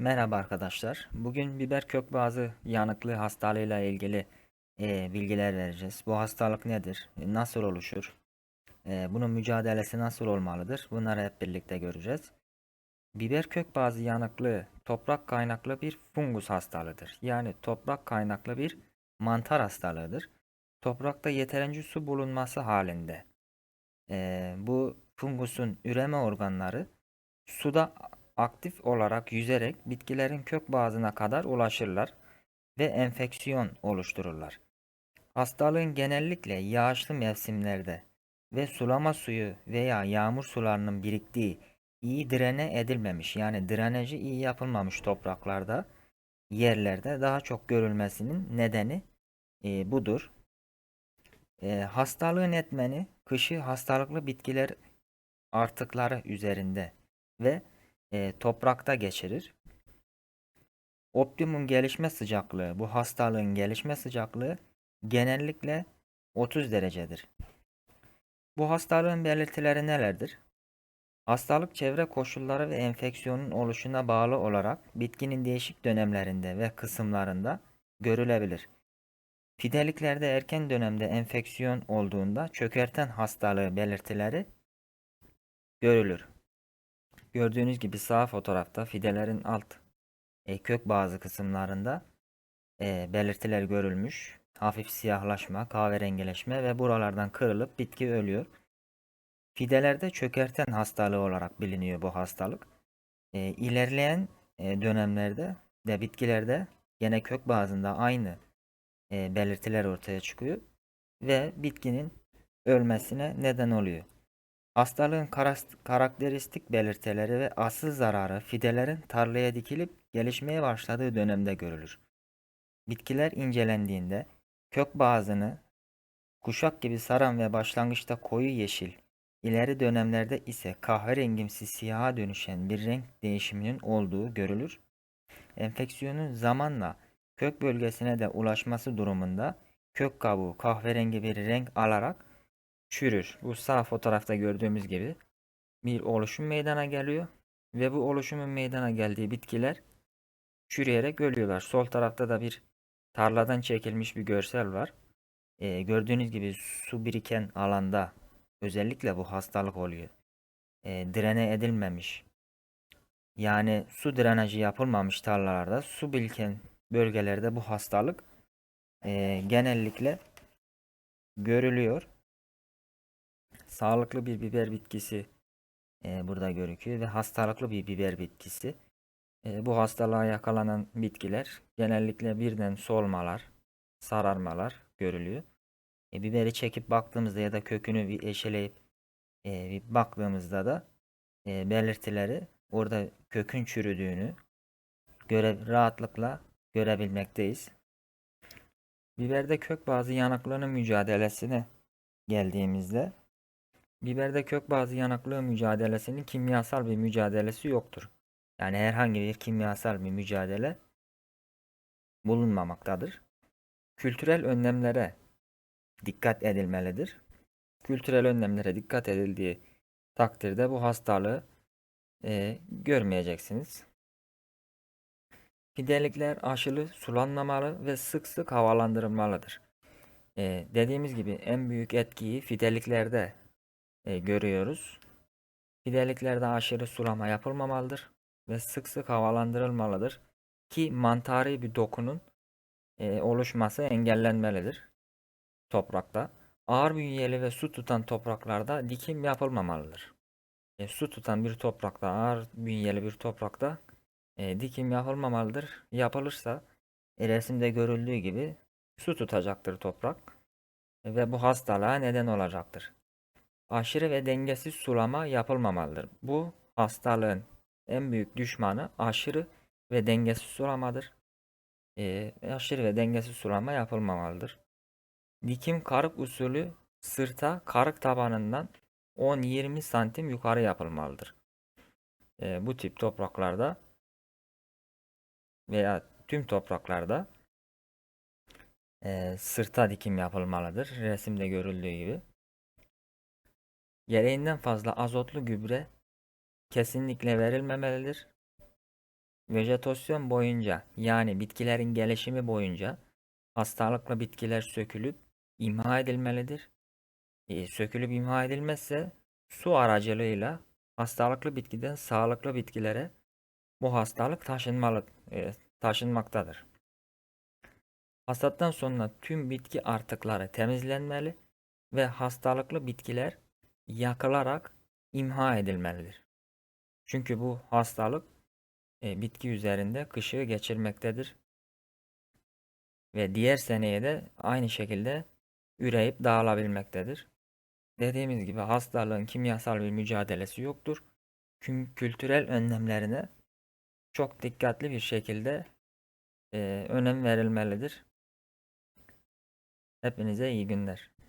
Merhaba arkadaşlar. Bugün biber kök bazı yanıklığı hastalığıyla ilgili e, bilgiler vereceğiz. Bu hastalık nedir? E, Nasıl oluşur? E, bunun mücadelesi nasıl olmalıdır? Bunları hep birlikte göreceğiz. Biber kök bazı yanıklığı toprak kaynaklı bir fungus hastalığıdır. Yani toprak kaynaklı bir mantar hastalığıdır. Toprakta yeterince su bulunması halinde e, bu fungusun üreme organları suda aktif olarak yüzerek bitkilerin kök bazına kadar ulaşırlar ve enfeksiyon oluştururlar. Hastalığın genellikle yağışlı mevsimlerde ve sulama suyu veya yağmur sularının biriktiği iyi direne edilmemiş yani drenajı iyi yapılmamış topraklarda yerlerde daha çok görülmesinin nedeni e, budur. E, hastalığın etmeni kışı hastalıklı bitkiler artıkları üzerinde ve e, toprakta geçirir. Optimum gelişme sıcaklığı, bu hastalığın gelişme sıcaklığı genellikle 30 derecedir. Bu hastalığın belirtileri nelerdir? Hastalık çevre koşulları ve enfeksiyonun oluşuna bağlı olarak bitkinin değişik dönemlerinde ve kısımlarında görülebilir. Fideliklerde erken dönemde enfeksiyon olduğunda çökerten hastalığı belirtileri görülür. Gördüğünüz gibi sağ fotoğrafta fidelerin alt e, kök bazı kısımlarında e, belirtiler görülmüş. Hafif siyahlaşma, kahverengileşme ve buralardan kırılıp bitki ölüyor. Fidelerde çökerten hastalığı olarak biliniyor bu hastalık. E, ilerleyen e, dönemlerde de bitkilerde gene kök bazında aynı e, belirtiler ortaya çıkıyor ve bitkinin ölmesine neden oluyor. Hastalığın karakteristik belirtileri ve asıl zararı fidelerin tarlaya dikilip gelişmeye başladığı dönemde görülür. Bitkiler incelendiğinde kök bazını kuşak gibi saran ve başlangıçta koyu yeşil, ileri dönemlerde ise kahverengimsi siyaha dönüşen bir renk değişiminin olduğu görülür. Enfeksiyonun zamanla kök bölgesine de ulaşması durumunda kök kabuğu kahverengi bir renk alarak çürür. Bu sağ fotoğrafta gördüğümüz gibi bir oluşum meydana geliyor ve bu oluşumun meydana geldiği bitkiler çürüyerek ölüyorlar. Sol tarafta da bir tarladan çekilmiş bir görsel var. Ee, gördüğünüz gibi su biriken alanda özellikle bu hastalık oluyor. Ee, direne edilmemiş. Yani su drenajı yapılmamış tarlalarda su biriken bölgelerde bu hastalık e, genellikle görülüyor. Sağlıklı bir biber bitkisi e, burada görüküyor ve hastalıklı bir biber bitkisi. E, bu hastalığa yakalanan bitkiler genellikle birden solmalar, sararmalar görülüyor. E, biberi çekip baktığımızda ya da kökünü bir eşeleyip e, bir baktığımızda da e, belirtileri orada kökün çürüdüğünü göre rahatlıkla görebilmekteyiz. Biberde kök bazı yanıklığının mücadelesine geldiğimizde biberde kök bazı yanıklığı mücadelesinin kimyasal bir mücadelesi yoktur. Yani herhangi bir kimyasal bir mücadele bulunmamaktadır. Kültürel önlemlere dikkat edilmelidir. Kültürel önlemlere dikkat edildiği takdirde bu hastalığı e, görmeyeceksiniz. Fidelikler aşılı sulanmamalı ve sık sık havalandırılmalıdır. Ee, dediğimiz gibi en büyük etkiyi fideliklerde e, görüyoruz. Fideliklerde aşırı sulama yapılmamalıdır ve sık sık havalandırılmalıdır ki mantari bir dokunun e, oluşması engellenmelidir toprakta. Ağır bünyeli ve su tutan topraklarda dikim yapılmamalıdır. E, su tutan bir toprakta, ağır bünyeli bir toprakta e, dikim yapılmamalıdır. Yapılırsa e, resimde görüldüğü gibi su tutacaktır toprak ve bu hastalığa neden olacaktır. Aşırı ve dengesiz sulama yapılmamalıdır. Bu hastalığın en büyük düşmanı aşırı ve dengesiz sulamadır. E, aşırı ve dengesiz sulama yapılmamalıdır. Dikim karık usulü sırta karık tabanından 10-20 santim yukarı yapılmalıdır. E, bu tip topraklarda veya tüm topraklarda e, sırta dikim yapılmalıdır. Resimde görüldüğü gibi. Gereğinden fazla azotlu gübre kesinlikle verilmemelidir. vejetasyon boyunca yani bitkilerin gelişimi boyunca hastalıklı bitkiler sökülüp imha edilmelidir. E, sökülüp imha edilmezse su aracılığıyla hastalıklı bitkiden sağlıklı bitkilere bu hastalık taşınmalı, e, taşınmaktadır. Hasattan sonra tüm bitki artıkları temizlenmeli ve hastalıklı bitkiler yakılarak imha edilmelidir. Çünkü bu hastalık e, bitki üzerinde kışı geçirmektedir. Ve diğer seneye de aynı şekilde üreyip dağılabilmektedir. Dediğimiz gibi hastalığın kimyasal bir mücadelesi yoktur. Kültürel önlemlerine çok dikkatli bir şekilde e, önem verilmelidir. Hepinize iyi günler.